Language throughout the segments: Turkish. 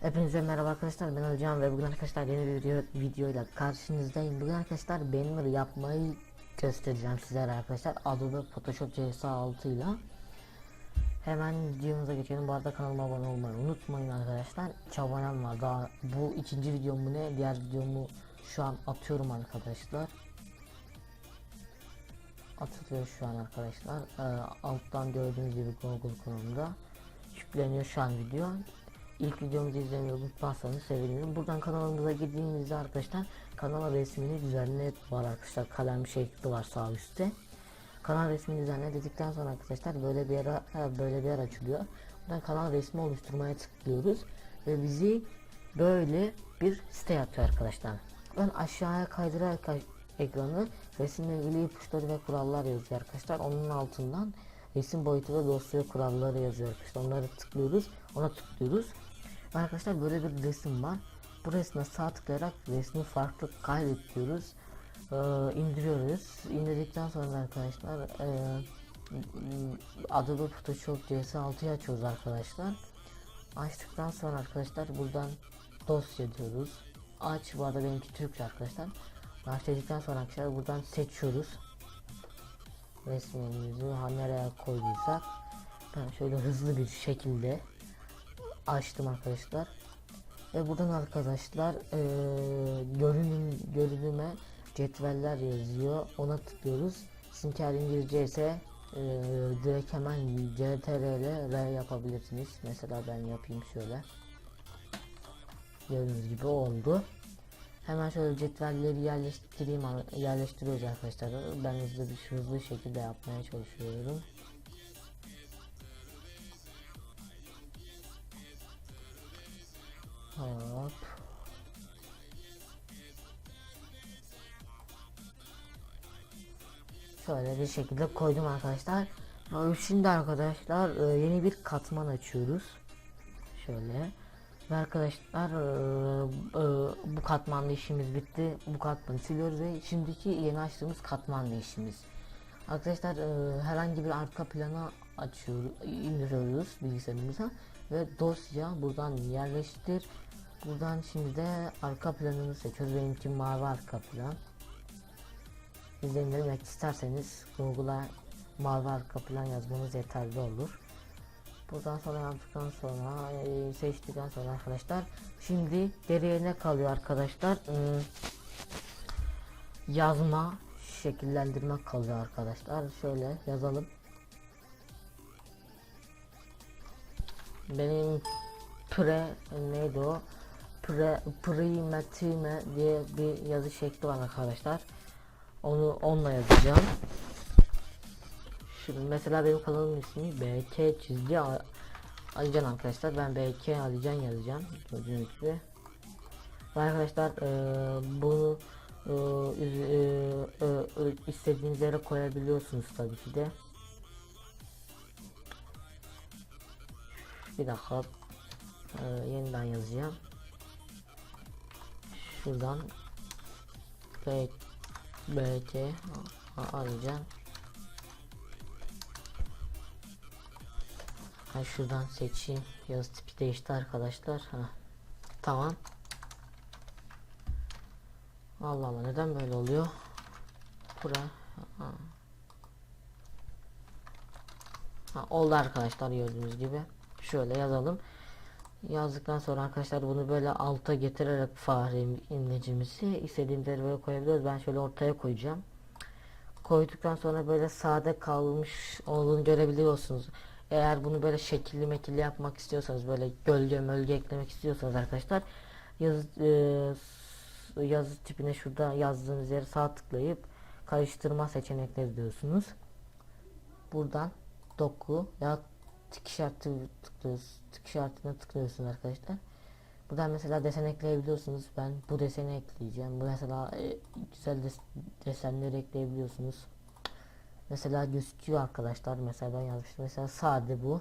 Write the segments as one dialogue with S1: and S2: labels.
S1: Hepinize merhaba arkadaşlar ben Özcan ve bugün arkadaşlar yeni bir video videoyla karşınızdayım. Bugün arkadaşlar banner yapmayı göstereceğim sizlere arkadaşlar. Adobe Photoshop CS6 ile. Hemen videomuza geçelim. Bu arada kanalıma abone olmayı unutmayın arkadaşlar. Hiç var. Daha bu ikinci videom mu ne? Diğer videomu şu an atıyorum arkadaşlar. Atılıyor şu an arkadaşlar. Ee, alttan gördüğünüz gibi Google Chrome'da yükleniyor şu an video. İlk videomuzu izlemeyi unutmazsanız sevinirim. Buradan kanalımıza girdiğimizde arkadaşlar kanala resmini düzenle var arkadaşlar. Kalem şekli var sağ üstte. Kanal resmini düzenle dedikten sonra arkadaşlar böyle bir yer böyle bir yer açılıyor. Buradan kanal resmi oluşturmaya tıklıyoruz ve bizi böyle bir site atıyor arkadaşlar. Ben aşağıya kaydırarak ekranı resimle ilgili ipuçları ve kurallar yazıyor arkadaşlar. Onun altından resim boyutu ve dosya kuralları yazıyor arkadaşlar. Onları tıklıyoruz. Ona tıklıyoruz. Arkadaşlar böyle bir resim var. Bu resme sağ tıklayarak resmi farklı kaydediyoruz. Ee, indiriyoruz. İndirdikten sonra arkadaşlar e, Adobe Photoshop CS6'yı açıyoruz arkadaşlar. Açtıktan sonra arkadaşlar buradan dosya diyoruz. Aç bu arada benimki Türkçe arkadaşlar. Başladıktan sonra arkadaşlar buradan seçiyoruz. Resmimizi nereye koyduysak ben şöyle hızlı bir şekilde açtım arkadaşlar. Ve buradan arkadaşlar e, görünüm görünüme cetveller yazıyor. Ona tıklıyoruz. Eğer İngilizce ise e, direkt hemen CTRL R yapabilirsiniz. Mesela ben yapayım şöyle. Gördüğünüz gibi oldu. Hemen şöyle cetvelleri yerleştireyim yerleştiriyoruz arkadaşlar. Ben hızlı bir hızlı şekilde yapmaya çalışıyorum. Hop. Şöyle bir şekilde koydum arkadaşlar. Şimdi arkadaşlar e, yeni bir katman açıyoruz. Şöyle. Ve arkadaşlar e, e, bu katmanlı işimiz bitti. Bu katmanı siliyoruz ve şimdiki yeni açtığımız katmanlı işimiz. Arkadaşlar herhangi bir arka plana açıyoruz, indiriyoruz bilgisayarımıza ve dosya buradan yerleştir Buradan şimdi de arka planını seçiyoruz. Benimki mavi arka plan. Siz de isterseniz Google'a mavi arka plan yazmanız yeterli olur. Buradan sonra yaptıktan sonra e, seçtikten sonra arkadaşlar şimdi geriye ne kalıyor arkadaşlar? Hmm, yazma şekillendirme kalıyor arkadaşlar. Şöyle yazalım. Benim pre neydi o? Pre, primetime diye bir yazı şekli var arkadaşlar. Onu onunla yazacağım. Şimdi mesela benim kanalımın ismi BK çizgi Alican arkadaşlar. Ben BK Alican yazacağım. Gördüğünüz gibi. Ve arkadaşlar e, bunu e, e, e, istediğiniz yere koyabiliyorsunuz tabii ki de. Bir dakika. E, yeniden yazacağım şuradan B BC arayacağım. Ben şuradan seçeyim. Yazı tipi değişti arkadaşlar. Ha. Tamam. Allah Allah neden böyle oluyor? Bura. Ha. Ha, oldu arkadaşlar gördüğünüz gibi. Şöyle yazalım yazdıktan sonra arkadaşlar bunu böyle alta getirerek fare imlecimizi istediğim yere böyle koyabiliyoruz. Ben şöyle ortaya koyacağım. Koyduktan sonra böyle sade kalmış olduğunu görebiliyorsunuz. Eğer bunu böyle şekilli mekilli yapmak istiyorsanız böyle gölge mölge eklemek istiyorsanız arkadaşlar yaz, e, yazı tipine şurada yazdığınız yere sağ tıklayıp karıştırma seçenekleri diyorsunuz. Buradan doku ya tik işareti tıklıyoruz. Tik işaretine tıklıyorsun arkadaşlar. Buradan mesela desen ekleyebiliyorsunuz. Ben bu deseni ekleyeceğim. Bu mesela e, güzel des desenleri ekleyebiliyorsunuz. Mesela gözüküyor arkadaşlar. Mesela ben yazmıştım. Mesela sade bu.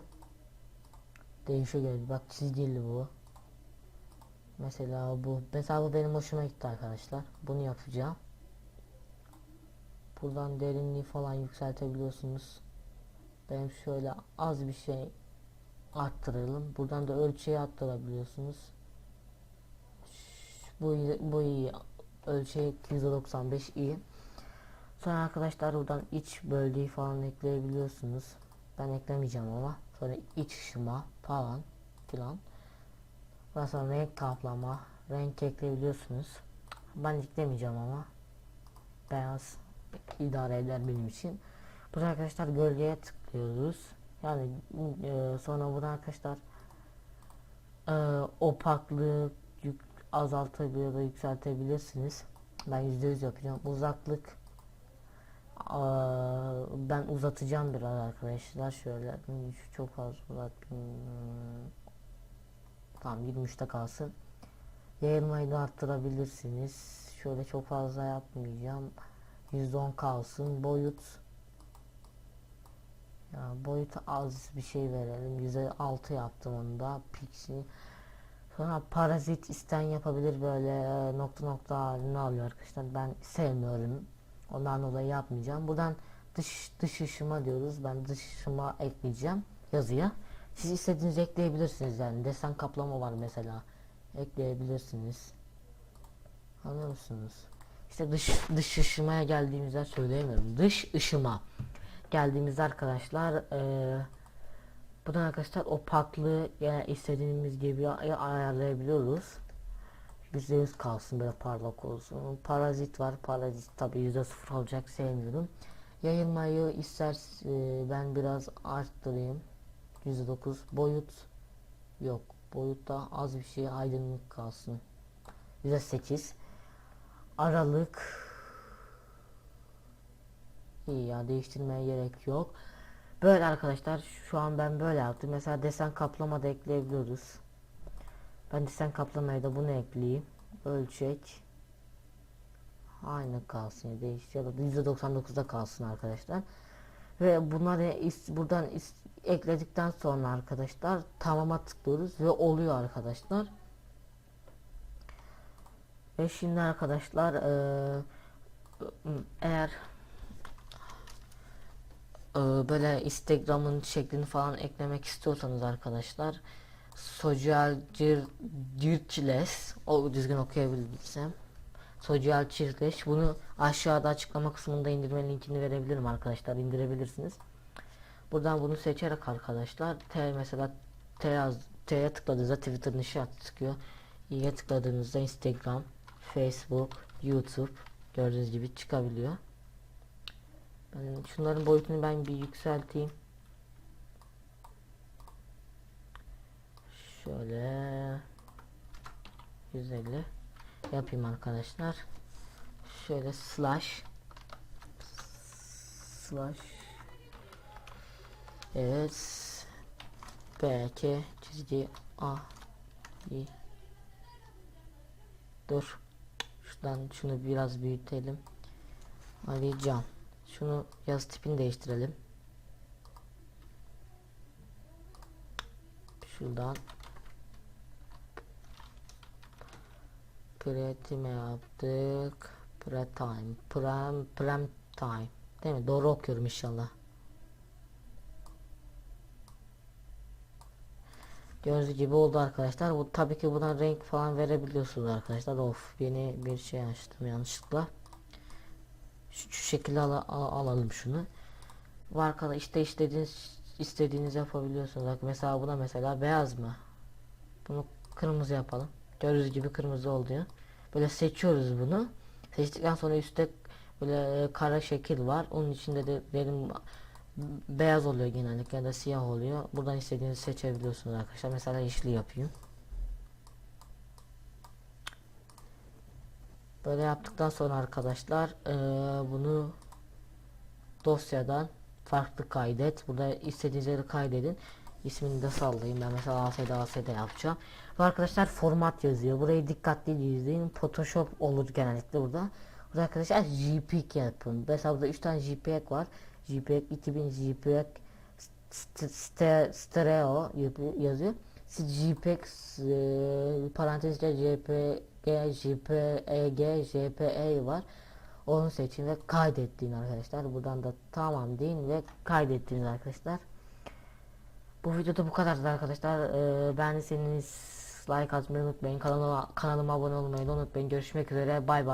S1: Değişiyor göre. Bak çizgili bu. Mesela bu. Mesela bu benim hoşuma gitti arkadaşlar. Bunu yapacağım. Buradan derinliği falan yükseltebiliyorsunuz. Ben şöyle az bir şey arttıralım. Buradan da ölçüyü arttırabiliyorsunuz. Bu iyi, bu iyi. Ölçek %95 iyi. Sonra arkadaşlar buradan iç bölgeyi falan ekleyebiliyorsunuz. Ben eklemeyeceğim ama. Sonra iç ışıma falan filan. Ondan sonra renk kaplama, renk ekleyebiliyorsunuz. Ben eklemeyeceğim ama. Beyaz idare eder benim için. Burada arkadaşlar gölgeye tıklıyoruz. Yani e, sonra burada arkadaşlar e, opaklığı yük, azaltabilir ya da yükseltebilirsiniz. Ben %100 yapacağım. Uzaklık e, ben uzatacağım biraz arkadaşlar. Şöyle şu çok fazla uzat. Tamam 23'te kalsın. Yayılmayı da arttırabilirsiniz. Şöyle çok fazla yapmayacağım. %10 kalsın. Boyut ya boyut az bir şey verelim. %6 yaptım onu da. Pixie. Sonra parazit isten yapabilir böyle e, nokta nokta halini alıyor arkadaşlar. Ben sevmiyorum. Ondan dolayı yapmayacağım. Buradan dış dış ışıma diyoruz. Ben dış ışıma ekleyeceğim yazıya. Siz istediğinizi ekleyebilirsiniz yani. Desen kaplama var mesela. Ekleyebilirsiniz. Anlıyor musunuz? İşte dış dış ışımaya geldiğimizde söyleyemiyorum. Dış ışıma geldiğimizde arkadaşlar eee buradan arkadaşlar opaklığı yani istediğimiz gibi ay- ayarlayabiliyoruz. %100 kalsın böyle parlak olsun. Parazit var. Parazit tabi %0 olacak sevmiyorum. Yayılmayı ister eee, ben biraz arttırayım. %9 boyut yok. Boyutta az bir şey aydınlık kalsın. %8 aralık İyi ya değiştirmeye gerek yok. Böyle arkadaşlar şu an ben böyle yaptım. Mesela desen kaplama da ekleyebiliyoruz. Ben desen kaplamaya da bunu ekleyeyim. Ölçek aynı kalsın değiş ya da %99'da kalsın arkadaşlar. Ve bunları is- buradan is- ekledikten sonra arkadaşlar tamama tıklıyoruz ve oluyor arkadaşlar. Ve şimdi arkadaşlar eğer böyle Instagram'ın şeklini falan eklemek istiyorsanız arkadaşlar Social Circles o düzgün okuyabilirsem Social Circles bunu aşağıda açıklama kısmında indirme linkini verebilirim arkadaşlar indirebilirsiniz. Buradan bunu seçerek arkadaşlar T mesela T yaz T'ye tıkladığınızda Twitter'ın işareti çıkıyor. İ'ye tıkladığınızda Instagram, Facebook, YouTube gördüğünüz gibi çıkabiliyor. Ben şunların boyutunu ben bir yükselteyim. Şöyle. 150 yapayım arkadaşlar. Şöyle slash. Slash. Evet. Belki çizgi A. İ Dur. Şuradan şunu biraz büyütelim. Ali Can Şunu yaz tipini değiştirelim Şuradan Pretime yaptık Pretime Prem Prem time Değil mi? Doğru okuyorum inşallah Gördüğünüz gibi oldu arkadaşlar. Bu tabii ki buna renk falan verebiliyorsunuz arkadaşlar. Of yeni bir şey açtım yanlışlıkla. Şu, şu şekilde al, al- alalım şunu. Bu arkada işte istediğiniz istediğiniz yapabiliyorsunuz. Bak mesela buna mesela beyaz mı? Bunu kırmızı yapalım. Gördüğünüz gibi kırmızı oluyor. Böyle seçiyoruz bunu. Seçtikten sonra üstte böyle e, kara şekil var. Onun içinde de benim beyaz oluyor genellikle ya da siyah oluyor. Buradan istediğinizi seçebiliyorsunuz arkadaşlar. Mesela yeşili yapayım. Böyle yaptıktan sonra arkadaşlar eee, bunu dosyadan farklı kaydet. Burada istediğiniz yere kaydedin. İsmini de sallayayım. Ben mesela ASD ASD yapacağım. Ve arkadaşlar format yazıyor. Burayı dikkatli izleyin. Photoshop olur genellikle burada. Burada arkadaşlar JPEG yapın. Mesela burada 3 tane JPEG var. JPEG 2000 JPEG st- st- stereo yazıyor. JPEG e, parantezde JPG, JPEG, JPE var. Onu seçin ve kaydettiğin arkadaşlar. Buradan da tamam deyin ve kaydettiğiniz arkadaşlar. Bu videoda bu kadardı arkadaşlar. Ee, beğendiyseniz like atmayı unutmayın. Kanalıma, kanalıma abone olmayı unutmayın. Görüşmek üzere. Bay bay.